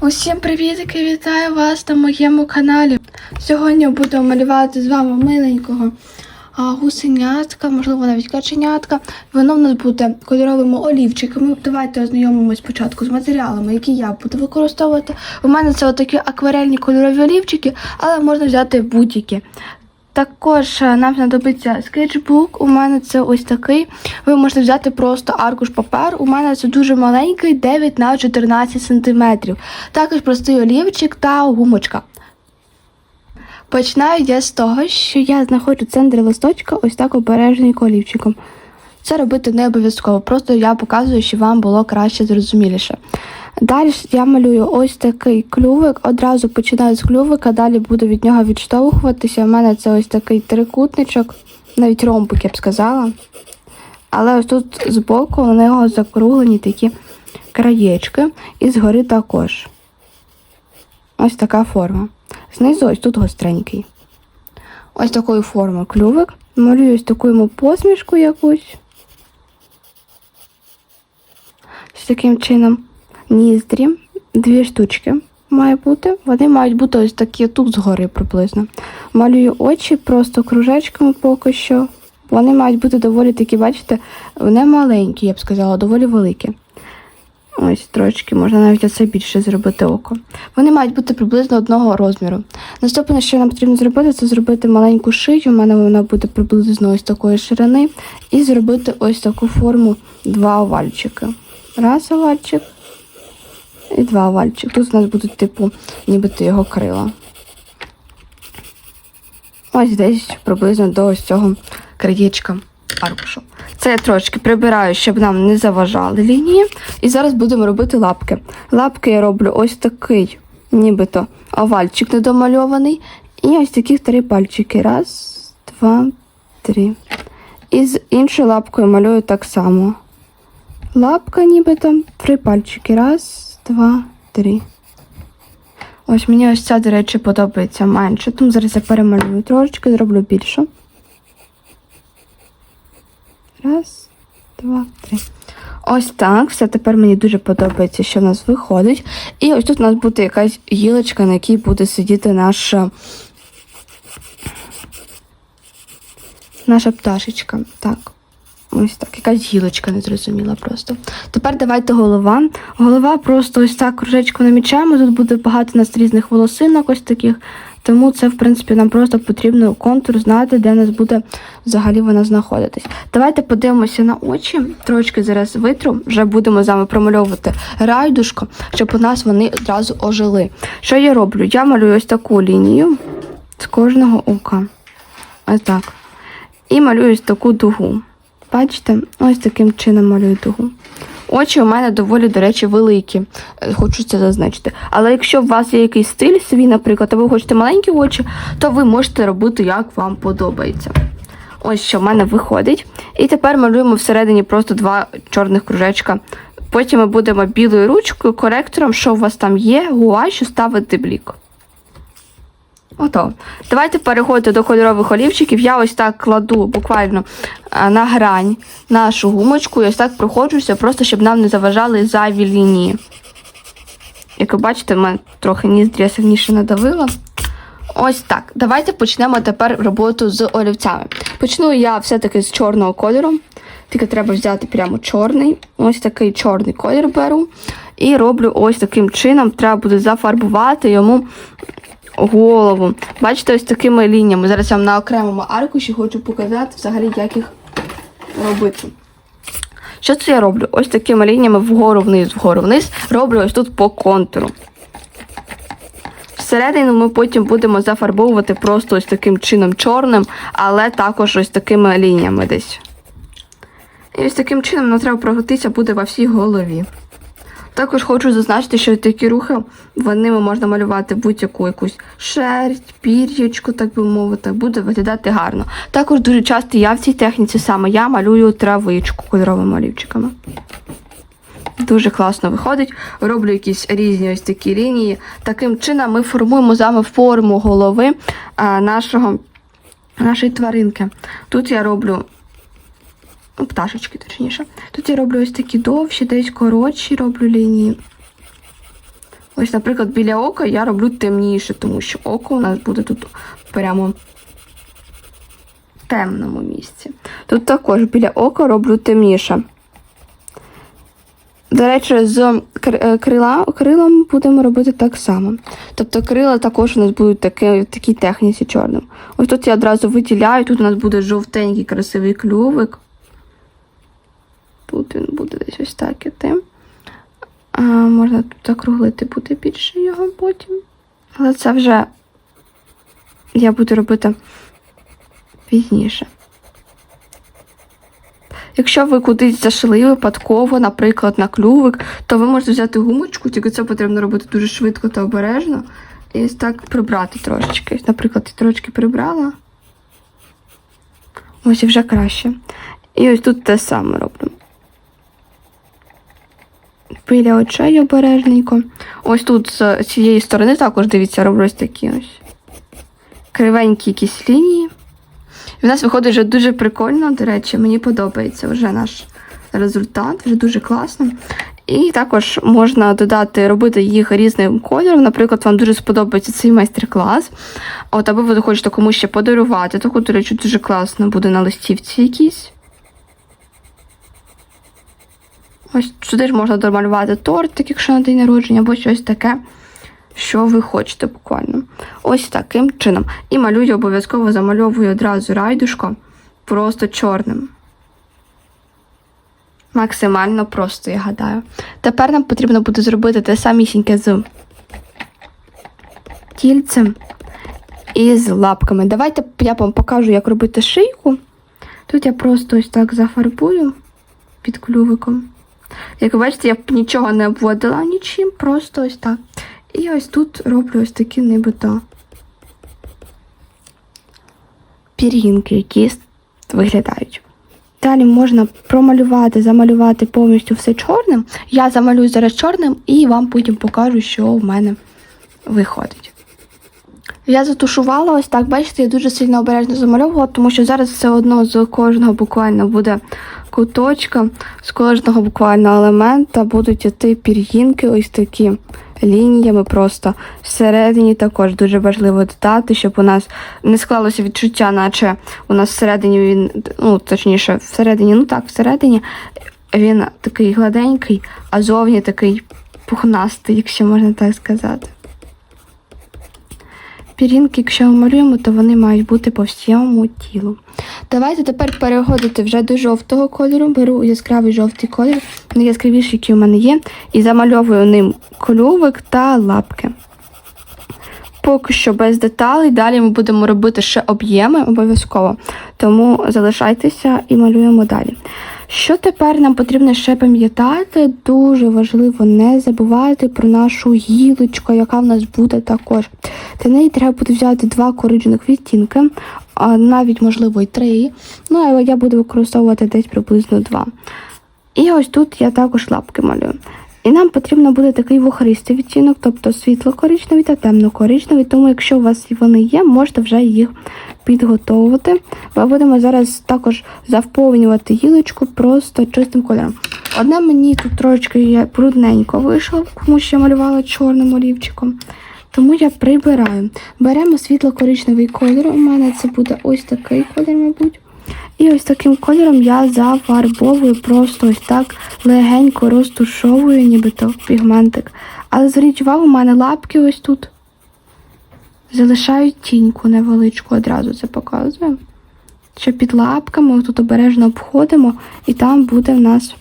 Усім привітки! Вітаю вас на моєму каналі. Сьогодні буду малювати з вами миленького гусенятка, можливо, навіть каченятка. Воно в нас буде кольоровими олівчиками. Давайте ознайомимось спочатку з матеріалами, які я буду використовувати. У мене це отакі акварельні кольорові олівчики, але можна взяти будь-які. Також е, нам знадобиться скетчбук. У мене це ось такий. Ви можете взяти просто аркуш паперу. У мене це дуже маленький, 9 на 14 см. Також простий олівчик та гумочка. Починаю я з того, що я знаходжу центр листочка ось так обережненько олівчиком. Це робити не обов'язково, просто я показую, щоб вам було краще зрозуміліше. Далі я малюю ось такий клювик, одразу починаю з клювика, далі буду від нього відштовхуватися. У мене це ось такий трикутничок, навіть ромбик, я б сказала. Але ось тут збоку у нього закруглені такі краєчки, і згори також. Ось така форма. Знизу ось тут гостренький. Ось такої форми клювик. Малюю ось таку йому посмішку якусь. Ось таким чином ніздрі, дві штучки має бути. Вони мають бути ось такі тут згори приблизно. Малюю очі просто кружечками поки що. Вони мають бути доволі такі, бачите, не маленькі, я б сказала, доволі великі. Ось трошки, можна навіть оце більше зробити око. Вони мають бути приблизно одного розміру. Наступне, що нам потрібно зробити, це зробити маленьку шию. У мене вона буде приблизно ось такої ширини. І зробити ось таку форму два овальчики. Раз овальчик і два овальчики. Тут у нас будуть, типу, нібито його крила. Ось десь приблизно до ось цього краєчка аркушу. Це я трошки прибираю, щоб нам не заважали лінії. І зараз будемо робити лапки. Лапки я роблю ось такий, нібито овальчик недомальований. І ось такі три пальчики. Раз, два, три. І з іншою лапкою малюю так само. Лапка нібито, три пальчики. Раз, два, три. Ось мені ось ця, до речі, подобається менше. Тому зараз я перемалюю трошечки, зроблю більшу. Раз, два, три. Ось так. Все тепер мені дуже подобається, що в нас виходить. І ось тут у нас буде якась гілочка, на якій буде сидіти наша. Наша пташечка. Так. Ось так, якась гілочка незрозуміла просто. Тепер давайте голова. Голова просто ось так кружечку намічаємо. Тут буде багато нас різних волосинок, ось таких. Тому це, в принципі, нам просто потрібно контур знати, де нас буде взагалі вона знаходитись. Давайте подивимося на очі. Трошки зараз витру, вже будемо з вами промальовувати райдушко, щоб у нас вони одразу ожили. Що я роблю? Я малюю ось таку лінію з кожного ока. Ось так. І малюю ось таку дугу. Бачите, ось таким чином малюю дугу. Очі у мене доволі, до речі, великі, Е, хочу це зазначити. Але якщо у вас є якийсь стиль свій, наприклад, а ви хочете маленькі очі, то ви можете робити, як вам подобається. Ось що в мене виходить. І тепер малюємо всередині просто два чорних кружечка. Потім ми будемо білою ручкою, коректором, що у вас там є, гуашю ставити блік. Ото. Давайте переходити до кольорових олівчиків. Я ось так кладу буквально е, на грань нашу гумочку і ось так проходжуся, просто щоб нам не заважали зайві лінії. Як ви бачите, в мене трохи ніздрі я сильніше надавила. Ось так. Давайте почнемо тепер роботу з олівцями. Почну я все-таки з чорного кольору. Тільки треба взяти прямо чорний. Ось такий чорний колір беру. І роблю ось таким чином. Треба буде зафарбувати йому голову. Бачите, ось такими лініями. Зараз я вам на окремому аркуші хочу показати взагалі, як їх робити. Що це я роблю? Ось такими лініями вгору вниз, вгору вниз. Роблю ось тут по контуру. Всередину ми потім будемо зафарбовувати просто ось таким чином чорним, але також ось такими лініями десь. І ось таким чином нам треба пройтися буде во всій голові. Також хочу зазначити, що такі рухи ними можна малювати будь-яку якусь шерсть, пір'ячку, так би мовити, буде виглядати гарно. Також дуже часто я в цій техніці саме я малюю травичку кольоровими олівчиками. Дуже класно виходить. Роблю якісь різні ось такі лінії. Таким чином ми формуємо вами форму голови а, нашого, нашої тваринки. Тут я роблю пташечки, точніше. Тут я роблю ось такі довші, десь коротші роблю лінії. Ось, наприклад, біля ока я роблю темніше, тому що око у нас буде тут прямо в темному місці. Тут також біля ока роблю темніше. До речі, з е, крила, крилом будемо робити так само. Тобто крила також у нас будуть такі, в техніці чорним. Ось тут я одразу виділяю, тут у нас буде жовтенький красивий клювик. Тут він буде десь ось так іти. А, можна тут закруглити буде більше його потім. Але це вже я буду робити пізніше. Якщо ви кудись зашили випадково, наприклад, на клювик, то ви можете взяти гумочку, тільки це потрібно робити дуже швидко та обережно. І ось так прибрати трошечки. Наприклад, я трошки прибрала. Ось і вже краще. І ось тут те саме роблю. Біля очей обережненько. Ось тут з цієї сторони також дивіться, роблю ось такі ось кривенькі якісь лінії. І в нас виходить вже дуже прикольно, до речі, мені подобається вже наш результат, вже дуже класно. І також можна додати, робити їх різним кольором. Наприклад, вам дуже сподобається цей майстер-клас. От, або ви хочете комусь ще подарувати. Таку, до речі, дуже класно буде на листівці якійсь. Ось сюди ж можна домалювати тортик, якщо на день народження, або щось таке, що ви хочете буквально. Ось таким чином. І малюю обов'язково замальовую одразу райдушко просто чорним. Максимально просто, я гадаю. Тепер нам потрібно буде зробити те самісіньке з тільцем і з лапками. Давайте я вам покажу, як робити шийку. Тут я просто ось так зафарбую під клювиком. Як ви бачите, я нічого не обводила нічим, просто ось так. І ось тут роблю ось такі нібито пір'їнки, які виглядають. Далі можна промалювати, замалювати повністю все чорним. Я замалюю зараз чорним і вам потім покажу, що в мене виходить. Я затушувала ось так, бачите, я дуже сильно обережно замальовувала, тому що зараз все одно з кожного буквально буде куточка, з кожного буквально елемента будуть іти пір'їнки, ось такі лініями просто. Всередині також дуже важливо додати, щоб у нас не склалося відчуття, наче у нас всередині він, ну точніше, всередині, ну так, всередині він такий гладенький, а зовні такий пухнастий, якщо можна так сказати. Пірінки, якщо ми малюємо, то вони мають бути по всьому тілу. Давайте тепер переходити вже до жовтого кольору. Беру яскравий жовтий колір, найяскравіший, який у мене є, і замальовую ним клювик та лапки. Поки що без деталей, далі ми будемо робити ще об'єми обов'язково. Тому залишайтеся і малюємо далі. Що тепер нам потрібно ще пам'ятати? Дуже важливо не забувати про нашу гілочку, яка в нас буде також. Для неї треба буде взяти два коричневих відтінки, а навіть, можливо, і три. Ну, але я буду використовувати десь приблизно два. І ось тут я також лапки малюю. І нам потрібно буде такий вухаристий відтінок, тобто світло-коричневий та темно-коричневий, тому якщо у вас вони є, можете вже їх підготовувати. Ми будемо зараз також заповнювати гілочку просто чистим кольором. Одне мені тут трошечки брудненько вийшло, тому що я малювала чорним олівчиком. Тому я прибираю. Беремо світло-коричневий колір. У мене це буде ось такий колір, мабуть. І ось таким кольором я зафарбовую просто ось так легенько розтушовую, нібито пігментик. Але зверніть увагу, у мене лапки ось тут залишають тіньку невеличку, одразу це показую. Що під лапками тут обережно обходимо, і там буде в нас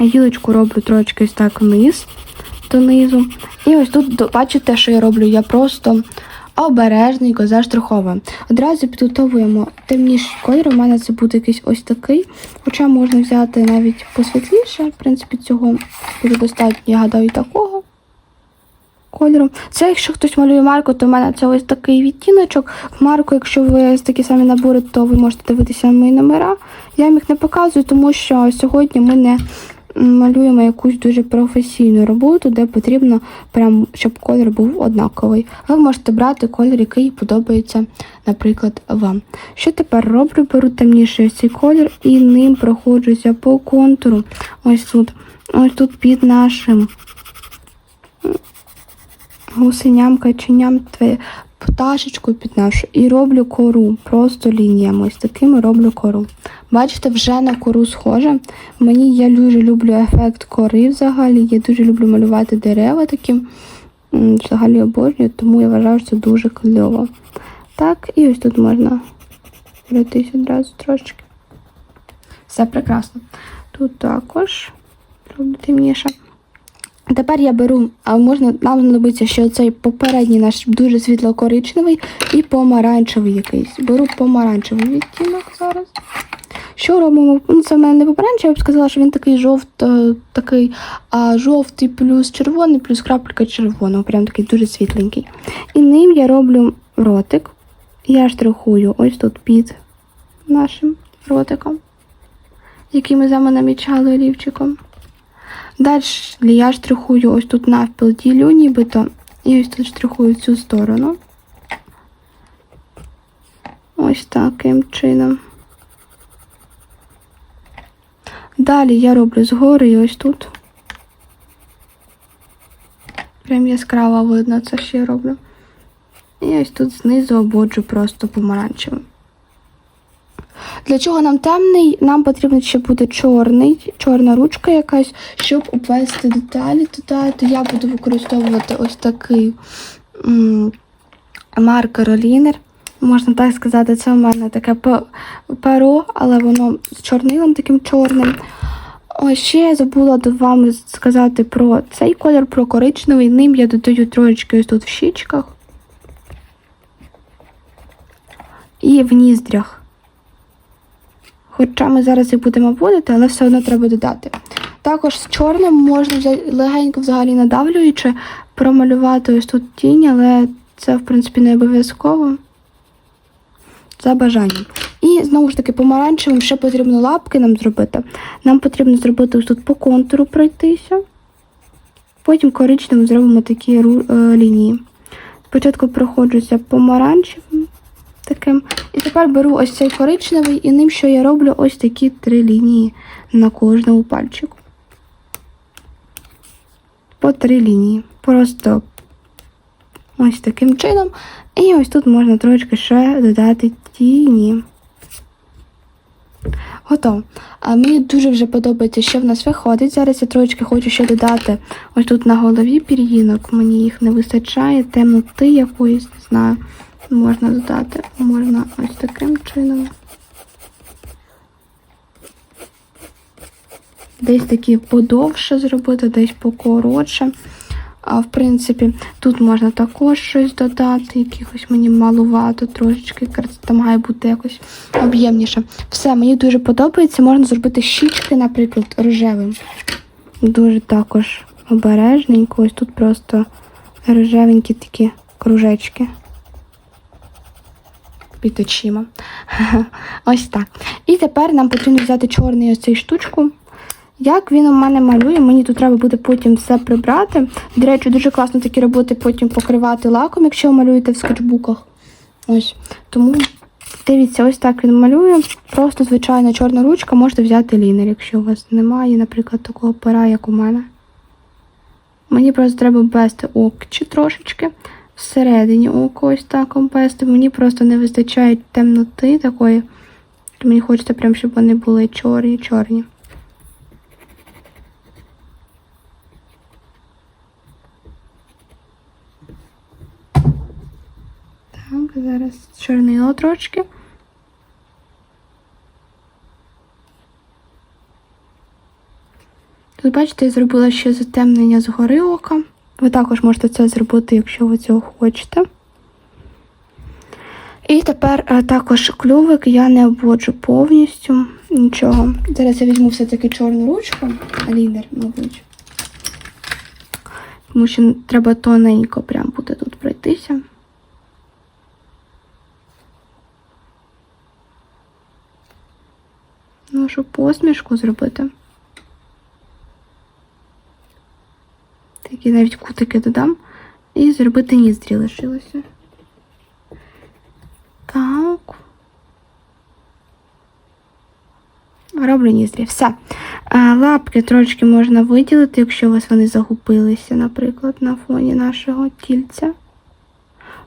гілочку роблю трошки ось так вниз донизу. І ось тут бачите, що я роблю? Я просто обережненько заштриховую. Одразу підготовуємо темніший колір. У мене це буде якийсь ось такий. Хоча можна взяти навіть посвітліше. В принципі, цього буде достатньо, я гадаю, такого кольору. Це якщо хтось малює марку, то в мене це ось такий відтіночок. В марку, якщо ви такі самі набори, то ви можете дивитися мої номера. Я їм їх не показую, тому що сьогодні ми не малюємо якусь дуже професійну роботу, де потрібно, прям, щоб колір був однаковий. Ви можете брати колір, який подобається, наприклад, вам. Що тепер роблю? Беру темніший цей колір і ним проходжуся по контуру. Ось тут, ось тут під нашим гусеням, каченям, пташечку під нашу і роблю кору. Просто лініями. Ось такими роблю кору. Бачите, вже на кору схоже. Мені я дуже люблю ефект кори взагалі. Я дуже люблю малювати дерева такі. Взагалі обожнюю, тому я вважаю, що це дуже кльово. Так, і ось тут можна пройтись одразу трошечки. Все прекрасно. Тут також темніше. Тепер я беру, а можна нам знадобиться ще цей попередній наш дуже світло-коричневий і помаранчевий якийсь. Беру помаранчевий відтінок зараз. Що робимо? Ну, це в мене не помаранчевий, я б сказала, що він такий жовт, е, такий а, жовтий плюс червоний, плюс крапелька червоного, прям такий дуже світленький. І ним я роблю ротик. Я штрихую ось тут під нашим ротиком, який ми з вами намічали олівчиком. Далі я штрихую ось тут навпіл ділю нібито. І ось тут штрихую цю сторону. Ось таким чином. Далі я роблю згори і ось тут. Прям яскраво видно це, я роблю. І ось тут знизу обводжу просто помаранчевим. Для чого нам темний? Нам потрібно ще буде чорний, чорна ручка якась, щоб обвести деталі туди, то я буду використовувати ось такий маркер-лінер. Можна так сказати, це у мене таке перо, але воно з чорнилом таким чорним. Ось ще я забула вам сказати про цей колір, про коричневий. Ним я додаю троєчки ось тут в щічках і в ніздрях. Хоча ми зараз їх будемо вводити, але все одно треба додати. Також з чорним можна взя- легенько взагалі надавлюючи, промалювати ось тут тінь, але це, в принципі, не обов'язково. За бажанням. І знову ж таки, помаранчевим ще потрібно лапки нам зробити. Нам потрібно зробити ось тут по контуру пройтися. Потім коричневим зробимо такі е, лінії. Спочатку проходжуся помаранчевим таким. І тепер беру ось цей коричневий, і ним що я роблю ось такі три лінії на кожному пальчику. По три лінії. Просто ось таким чином. І ось тут можна трошки ще додати тіні. Готово. А мені дуже вже подобається, що в нас виходить. Зараз я трошки хочу ще додати ось тут на голові пір'їнок. Мені їх не вистачає, темноти якоїсь, не знаю. Можна додати. Можна ось таким чином. Десь такі подовше зробити, десь покоротше. А в принципі, тут можна також щось додати, якихось мені малувато трошечки. Там має бути якось об'ємніше. Все, мені дуже подобається. Можна зробити щічки, наприклад, рожевим. Дуже також обережненько. Ось тут просто рожевенькі такі кружечки під очима. Ось так. І тепер нам потрібно взяти чорний ось цей штучку. Як він у мене малює, мені тут треба буде потім все прибрати. До речі, дуже класно такі роботи потім покривати лаком, якщо ви малюєте в скетчбуках. Ось. Тому дивіться, ось так він малює. Просто звичайна чорна ручка, можете взяти лінер, якщо у вас немає, наприклад, такого пера, як у мене. Мені просто треба обвести окчі трошечки. Всередині око ось так обвести. Мені просто не вистачає темноти такої. Мені хочеться прям, щоб вони були чорні-чорні. Так, зараз чорнило трошки. Тут, бачите, я зробила ще затемнення згори ока. Ви також можете це зробити, якщо ви цього хочете. І тепер е, також клювик я не обводжу повністю нічого. Зараз я візьму все-таки чорну ручку, лінер, мабуть. Тому що треба тоненько прям буде тут пройтися. Щоб посмішку зробити. Такі навіть кутики додам. І зробити ніздрі лишилося. Так. Роблю ніздрі. Все. Лапки трошки можна виділити, якщо у вас вони загубилися, наприклад, на фоні нашого тільця.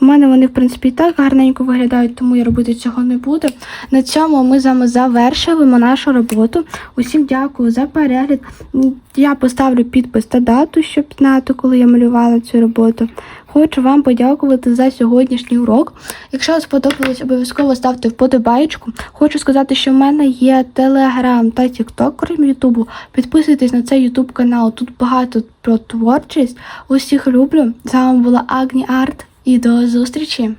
У мене вони, в принципі, і так гарненько виглядають, тому я робити цього не буду. На цьому ми з вами завершуємо нашу роботу. Усім дякую за перегляд. Я поставлю підпис та дату, щоб знати, коли я малювала цю роботу. Хочу вам подякувати за сьогоднішній урок. Якщо вам сподобалось, обов'язково ставте вподобайку. Хочу сказати, що в мене є Телеграм та Тікток, крім Ютубу. Підписуйтесь на цей Ютуб канал. Тут багато про творчість. Усіх люблю. З вами була Агні Арт і до зустрічі!